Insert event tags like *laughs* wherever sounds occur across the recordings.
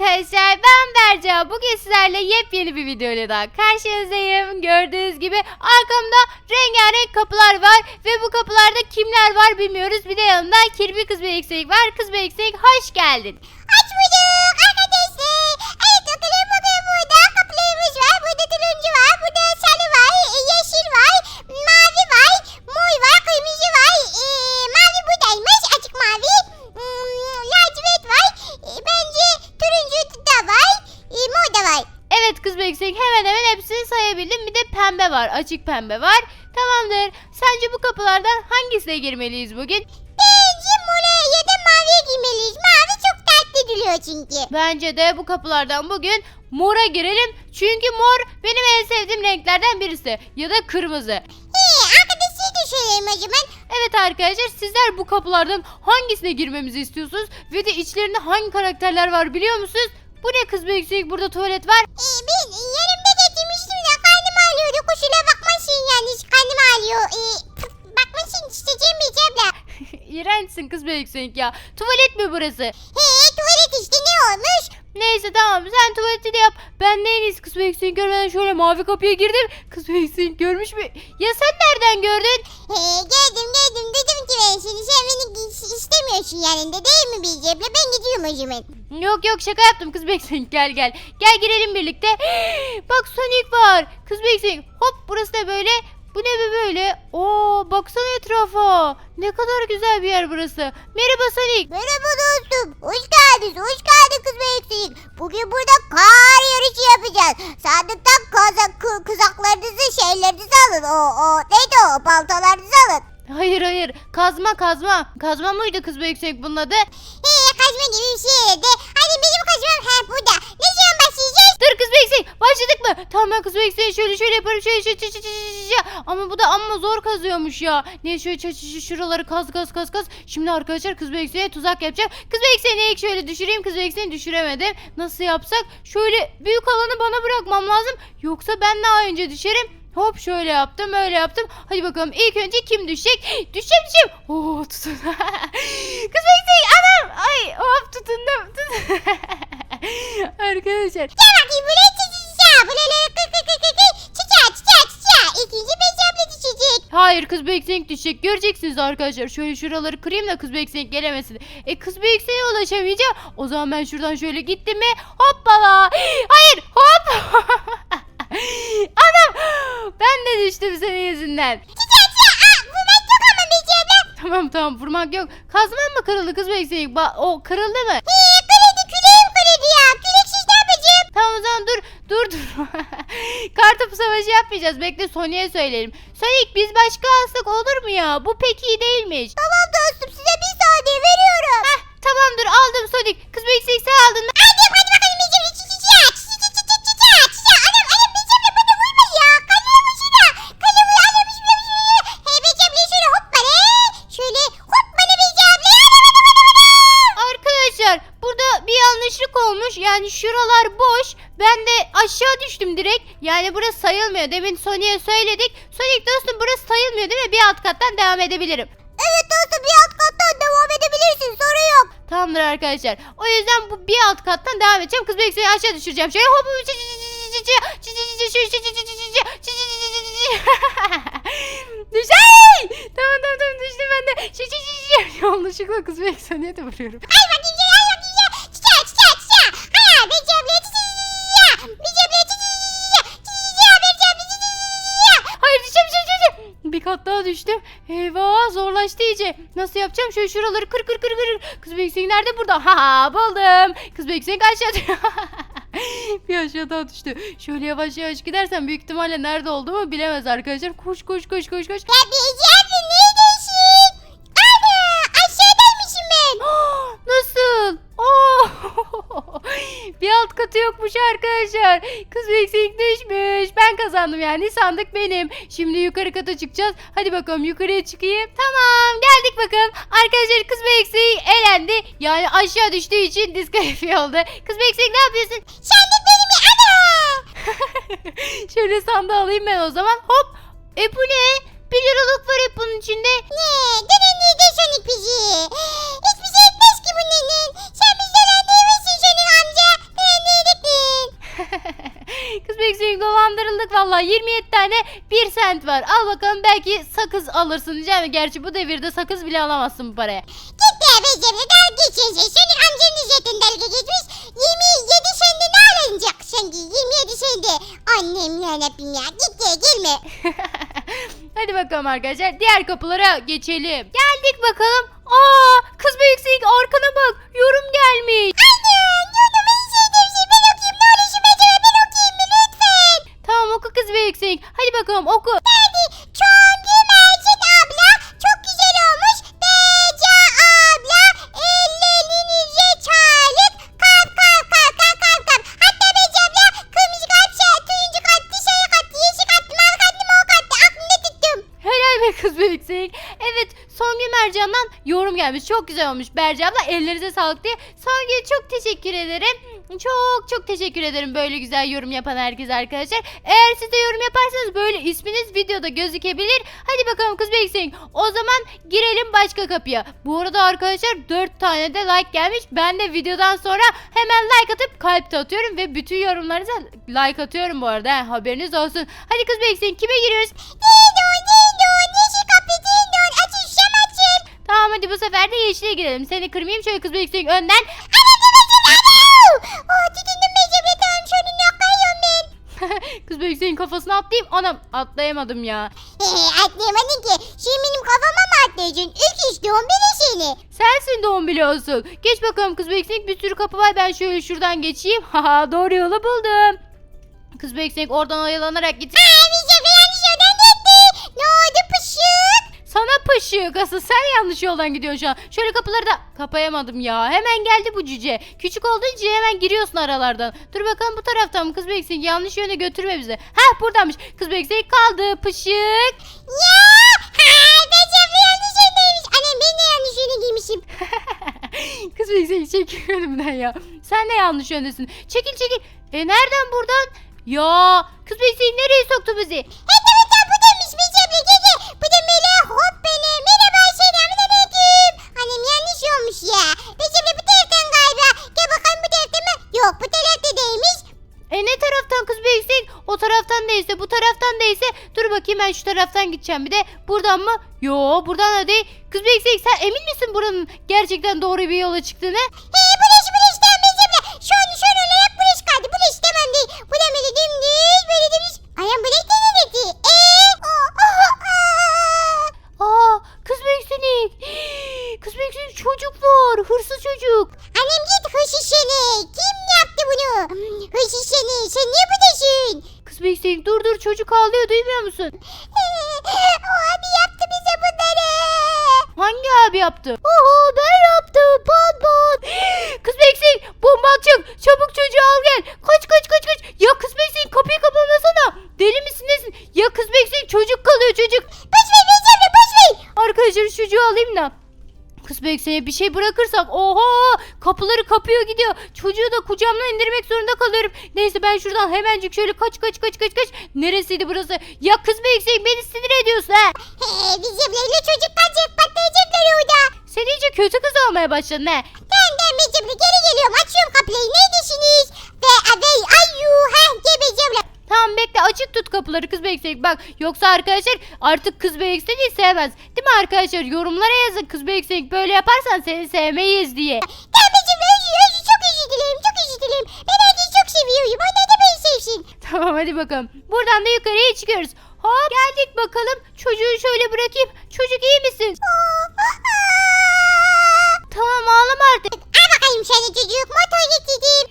arkadaşlar ben Berca. Bugün sizlerle yepyeni bir videoyla daha karşınızdayım. Gördüğünüz gibi arkamda rengarenk kapılar var ve bu kapılarda kimler var bilmiyoruz. Bir de yanımda kirpi kız bir var. Kız bir hoş geldin. Açık pembe var. Tamamdır. Sence bu kapılardan hangisine girmeliyiz bugün? Bence mora ya da maviye giymeliyiz. Mavi çok tatlı duruyor çünkü. Bence de bu kapılardan bugün mora girelim. Çünkü mor benim en sevdiğim renklerden birisi. Ya da kırmızı. He, arkadaşı düşünelim o zaman. Evet arkadaşlar sizler bu kapılardan hangisine girmemizi istiyorsunuz? Ve de içlerinde hangi karakterler var biliyor musunuz? Bu ne kız be yüksek burada tuvalet var. E, ben yani karnım ağrıyor. E, pf, bakmasın isteyeceğim mi abla? İğrençsin kız be yüksek ya. Tuvalet mi burası? He tuvalet işte ne olmuş? Neyse tamam sen tuvaleti de yap. Ben iyisi kız be yüksek görmeden şöyle mavi kapıya girdim. Kız be yüksek görmüş mü? Ya sen nereden gördün? He geldim geldim dedim ki ben seni sen beni is- istemiyorsun yanında değil mi Bilge abla? Ben gidiyorum o zaman. Yok yok şaka yaptım kız Beksin gel gel. Gel girelim birlikte. *gasps* Bak Sonic var. Kız Beksin hop burası da böyle. Bu ne be böyle? Oo baksana etrafa. Ne kadar güzel bir yer burası. Merhaba Sonic. Merhaba dostum. Hoş geldiniz. Hoş geldin kız Beyksik. Bugün burada kar yarışı yapacağız. Sandıktan kaza, kı- kızaklarınızı şeylerinizi alın. O, o neydi o paltolarınızı alın. Hayır hayır kazma kazma. Kazma mıydı kız Beksin bunun adı? He kazma gibi bir şey de. Hadi benim kazmam ha burada. Ne zaman başlayacağız? Dur kız Beksin başladık mı? Tamam ben kız Beksin şöyle şöyle yaparım şöyle şöyle şöyle, şöyle, şöyle. Ama bu da amma zor kazıyormuş ya. Ne şöyle şöyle, şöyle şuraları kaz kaz kaz kaz. Şimdi arkadaşlar kız Beksin'e tuzak yapacağım. Kız Beksin'i ilk şöyle düşüreyim kız Beksin'i düşüremedim. Nasıl yapsak? Şöyle büyük alanı bana bırakmam lazım. Yoksa ben daha önce düşerim. Hop şöyle yaptım öyle yaptım. Hadi bakalım ilk önce kim düşecek? Düşeceğim düşeceğim. Oo *laughs* tutun. kız Beksin anam. Ay hop tutundum. Tut- *laughs* Arkadaşlar Gel bakayım buraya çiçeğe. Kı. Çiçeğe çiçeğe çiçeğe. İkinci becamla düşecek. Hayır kız Beksenk düşecek. Göreceksiniz arkadaşlar. Şöyle şuraları kırayım da kız Beksenk gelemesin. E kız Beksenk'e ulaşamayacağım. O zaman ben şuradan şöyle gittim mi? Hoppala. Hayır hop. *laughs* Anam. Ben de düştüm senin yüzünden. Aa. Tamam tamam vurmak yok. Kazman mı kırıldı kız Beksenk? Ba o kırıldı mı? He kırıldı küreğim kırıldı ya. Küreksiz ne yapacağım? Tamam o zaman dur. Dur dur. *laughs* Kartopu savaşı yapmayacağız. Bekle Sony'e söyleyelim. Sonic biz başka alsak olur mu ya? Bu pek iyi değilmiş. Tamam dostum size bir saniye veriyorum. Heh tamamdır aldım Sonic. Kız Beksenk sen aldın mı? olmuş. Yani şuralar boş. Ben de aşağı düştüm direkt. Yani burası sayılmıyor. Demin Sonic'e söyledik. Sonic dostum burası sayılmıyor değil mi? Bir alt kattan devam edebilirim. Evet dostum bir alt kattan devam edebilirsin. Sorun yok. Tamamdır arkadaşlar. O yüzden bu bir alt kattan devam edeceğim. Kız bekçeyi aşağı düşüreceğim. Şöyle hop Düş! Tamam tamam tamam düştüm ben de. Yanlışlıkla kız bekçe niye de vuruyorum. Ay iyice. Nasıl yapacağım? Şöyle şuraları kır kır kır kır. Kız Beksin nerede burada? Ha buldum. Kız Beksin aşağı düştü. *laughs* bir aşağı daha düştü. Şöyle yavaş yavaş gidersen büyük ihtimalle nerede olduğumu bilemez arkadaşlar. Koş koş koş koş koş. Ya neredesin? Ana aşağıdaymışım ben. Nasıl? Oo! Bir alt katı yokmuş arkadaşlar. Kız Beksin düşmüş. Ben kazandım yani. Sandık benim. Şimdi yukarı kata çıkacağız. Hadi bakalım yukarıya çıkayım. Tamam geldik bakalım. Arkadaşlar kız Beksin elendi. Yani aşağı düştüğü için diskalifiye oldu. Kız Beksin ne yapıyorsun? Sandık benim ana. *laughs* Şöyle sandığı alayım ben o zaman. Hop. E bu ne? Bir liralık var hep bunun içinde. Ne? Denen neydi Sonic bizi? Hiçbir şey etmez ki bu nenin. Vallahi 27 tane 1 sent var. Al bakalım belki sakız alırsın diyeceğim. Gerçi bu devirde sakız bile alamazsın bu paraya. Gitti Ebeciğimle dalga geçiyorsun. Senin amcanın zaten dalga geçmiş. 27 sende ne alınacak sanki? 27 sende. Annem yarabbim ya. Gitti gelme. *laughs* Hadi bakalım arkadaşlar diğer kapılara geçelim. Geldik bakalım. Aa kız büyüksek arkana bak. Yorum gelmiş. Anne büyüksek. Hadi bakalım oku. Gelmiş. Çok güzel olmuş Berce abla. Ellerinize sağlık diye. Songül çok teşekkür ederim. Çok çok teşekkür ederim böyle güzel yorum yapan herkese arkadaşlar. Eğer siz de yorum yaparsanız böyle isminiz videoda gözükebilir. Hadi bakalım kız büyüksek. O zaman girelim başka kapıya. Bu arada arkadaşlar 4 tane de like gelmiş. Ben de videodan sonra hemen like atıp kalp atıyorum ve bütün yorumlarınıza like atıyorum bu arada. he. Haberiniz olsun. Hadi kız büyüksek kime giriyoruz? Dindon dindon yeşil kapı dindon. Açın şam açın. Tamam hadi bu sefer de yeşile girelim. Seni kırmayayım şöyle kız büyüksek önden. *laughs* Kız büyükseğin kafasına atlayayım. Anam atlayamadım ya. Atlayamadın ki. Şimdi benim kafama mı atlayacaksın? İlk iş doğum bile seni. Sensin doğum biliyorsun. Geç bakalım kız büyüksek bir sürü kapı var. Ben şöyle şuradan geçeyim. *laughs* Haha doğru yolu buldum. Kız büyüksek oradan oyalanarak git. Aa Beceri yanlış yoldan gitti. Ne oldu pışık? Sana pışık asıl sen yanlış yoldan gidiyorsun şu an. Şöyle kapıları da kapayamadım ya. Hemen geldi bu cüce. Küçük olduğun için hemen giriyorsun aralardan. Dur bakalım bu taraftan mı kız büyüksek yanlış yöne götürme bizi. Heh buradaymış. Kız büyüksek kaldı pışık. Ya! Ha, Beceri yanlış yöndeymiş. Annem ben de yanlış yöne giymişim. *laughs* Kız büyüksek çekil önümden ya. Sen de yanlış yöndesin. Çekil çekil. E nereden buradan? Ya kız büyüksek nereye soktu bizi? Hey olmuş ya. Beceri bu taraftan galiba. Gel bakalım bu tarafta mı? Yok bu tarafta değilmiş. E ne taraftan kız büyüksek? O taraftan değilse bu taraftan değilse. Dur bakayım ben şu taraftan gideceğim bir de. Buradan mı? Yo buradan da değil. Kız büyüksek sen emin misin buranın gerçekten doğru bir yola çıktığını? Hey burası burası tamam Beceri. Şu an şu an olarak burası kaldı. Burası tamam değil. Bu da böyle dümdüz böyle dümdüz. Anam burası da neresi? Eee? Aa kız büyüksek. Kız büyüksek çocuk var. Hırsız çocuk. Annem git hırsız seni. Kim yaptı bunu? Hırsız seni. Sen niye buradasın? Kız büyüksek dur dur çocuk ağlıyor duymuyor musun? *laughs* o abi yaptı bize bunları. Hangi abi yaptı? Oho ben yaptım pat pat. *gasps* Kız büyüksek bomba atacak. Çabuk çocuğu al gel. Kaç kaç kaç kaç. Ya kız büyüksek kapıyı kapamasana. Deli misin nesin? Ya kız büyüksek çocuk kalıyor çocuk. Boş ver Beceri boş ver. Arkadaşlar çocuğu alayım da. Kız Bekse'ye bir şey bırakırsak oha kapıları kapıyor gidiyor. Çocuğu da kucağımdan indirmek zorunda kalıyorum. Neyse ben şuradan hemencik şöyle kaç kaç kaç kaç kaç. Neresiydi burası? Ya kız Bekse beni sinir ediyorsun ha. He, bizim böyle çocuk patlayacaklar orada. Sen iyice kötü kız olmaya başladın ha. Ben de Beceri geri geliyorum açıyorum kapıyı neredesiniz? Ve ve ayu ha gel Beceri. Tamam bekle açık tut kapıları kız Bekse. Bak yoksa arkadaşlar artık kız Bekse'yi sevmez. Değil mi arkadaşlar? Yorumlara yazın kız Bekse böyle yaparsan seni sevmeyiz diye. Özür özür çok özür dilerim çok özür dilerim. Ben herkesi çok seviyorum onlar da beni sevsin. *laughs* Tamam hadi bakalım. Buradan da yukarıya çıkıyoruz. Hop geldik bakalım. Çocuğu şöyle bırakayım. Çocuk iyi misin? Tamam ağlama artık. Al bakayım seni çocuk motor getirdim.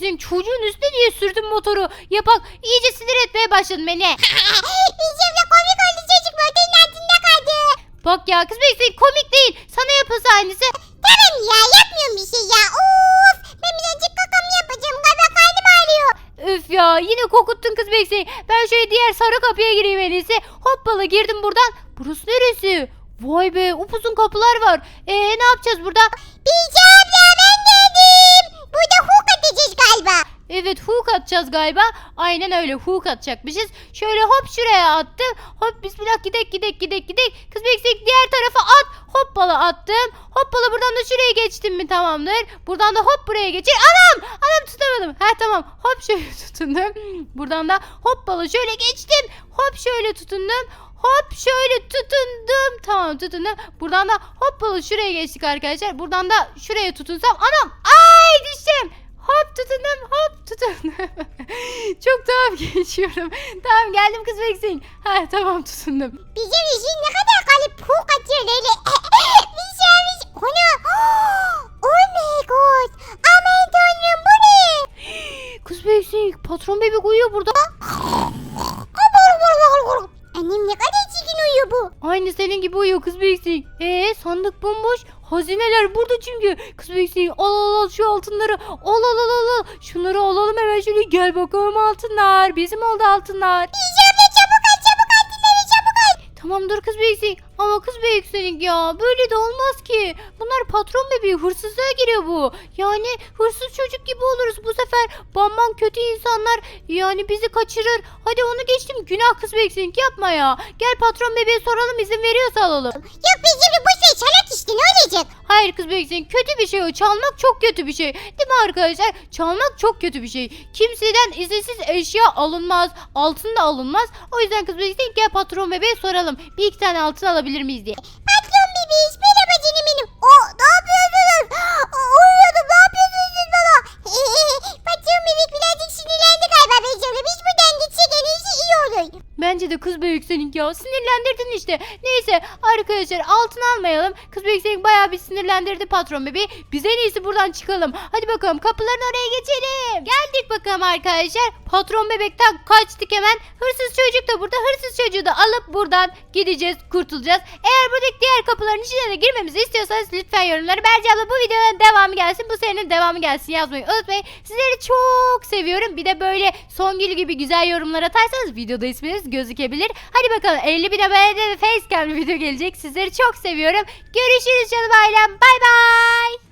Büyüksün çocuğun üstüne niye sürdün motoru? Ya bak iyice sinir etmeye başladın beni. *laughs* Beceri komik oldu çocuk motorun altında kaldı. Bak ya kız büyüksün komik değil. Sana yapılsa aynısı. Tamam ya yapmıyorum bir şey ya. Of ben birazcık kakamı yapacağım. Galiba karnım ağrıyor. Üf ya yine kokuttun kız büyüksün. Ben şöyle diğer sarı kapıya gireyim en iyisi. Hoppala girdim buradan. Burası neresi? Vay be upuzun kapılar var. Ee ne yapacağız burada? Bilge abla ben geldim. Burada hook atacağız galiba. Evet hook atacağız galiba. Aynen öyle hook atacakmışız. Şöyle hop şuraya attım. Hop bismillah gidek gidek gidek gidek. Kız beksek diğer tarafa at. Hoppala attım. Hoppala buradan da şuraya geçtim mi tamamdır. Buradan da hop buraya geçir. Anam! Anam tutamadım. Ha tamam hop şöyle *laughs* tutundum. Buradan da hoppala şöyle geçtim. Hop şöyle tutundum. Hop şöyle tutundum. Tamam tutundum. Buradan da hoppala şuraya geçtik arkadaşlar. Buradan da şuraya tutunsam. Anam ay düşeceğim. Hop tutundum hop tutundum. *laughs* Çok tuhaf *laughs* geçiyorum. Tamam geldim kız bekleyin. Ha tamam tutundum. Bizim işin ne kadar kalıp pul kaçıyor öyle. bir şey bir şey. O ne? Oh my god. Aman tanrım bu ne? *gasps* Kız bekleyin patron bebek uyuyor burada. *gasps* Annem ne kadar uyuyor bu. Aynı senin gibi uyuyor kız bekleyin. Ee sandık bomboş. Hazineler burada çünkü. Kız bekleyin al al al şu altınları. Al al al al. Şunları alalım hemen şöyle gel bakalım altınlar. Bizim oldu altınlar. Diyeceğim de çabuk al çabuk al dinleri çabuk al. Tamam dur kız bekleyin. Ama kız bekleyin ya. Böyle de olmaz ki. Bunlar patron bebeği hırsızlığa giriyor bu. Yani hırsız çocuk gibi oluruz bu sefer. Bamban kötü insanlar yani bizi kaçırır. Hadi onu geçtim. Günah kız bekleyin yapma ya. Gel patron bebeğe soralım izin veriyorsa alalım. Yok bizim bu şey çalak işte ne olacak? Hayır kız bekleyin kötü bir şey o. Çalmak çok kötü bir şey. Değil mi arkadaşlar? Çalmak çok kötü bir şey. Kimseden izinsiz eşya alınmaz. Altın da alınmaz. O yüzden kız bekleyin gel patron bebeğe soralım. Bir iki tane altın alabilir miyiz diye. Patron bebeğiz merhaba canım benim. O ne yapıyorsunuz? *gasps* O, arkadaşlar altın almayalım. Kız büyük senin bayağı bir sinirlendirdi patron bebeği. Biz en iyisi buradan çıkalım. Hadi bakalım kapıların oraya geçelim. Geldik bakalım arkadaşlar. Patron bebekten kaçtık hemen. Hırsız çocuk da burada. Hırsız çocuğu da alıp buradan gideceğiz. Kurtulacağız. Eğer buradaki diğer kapıların içine de girmemizi istiyorsanız lütfen yorumları. Berce abla bu videonun devamı gelsin. Bu serinin devamı gelsin yazmayı unutmayın. Sizleri çok seviyorum. Bir de böyle Songül gibi güzel yorumlar atarsanız videoda isminiz gözükebilir. Hadi bakalım 50 bin abonede ve facecam video gelecek sizleri çok seviyorum. Görüşürüz canım ailem. Bay bay.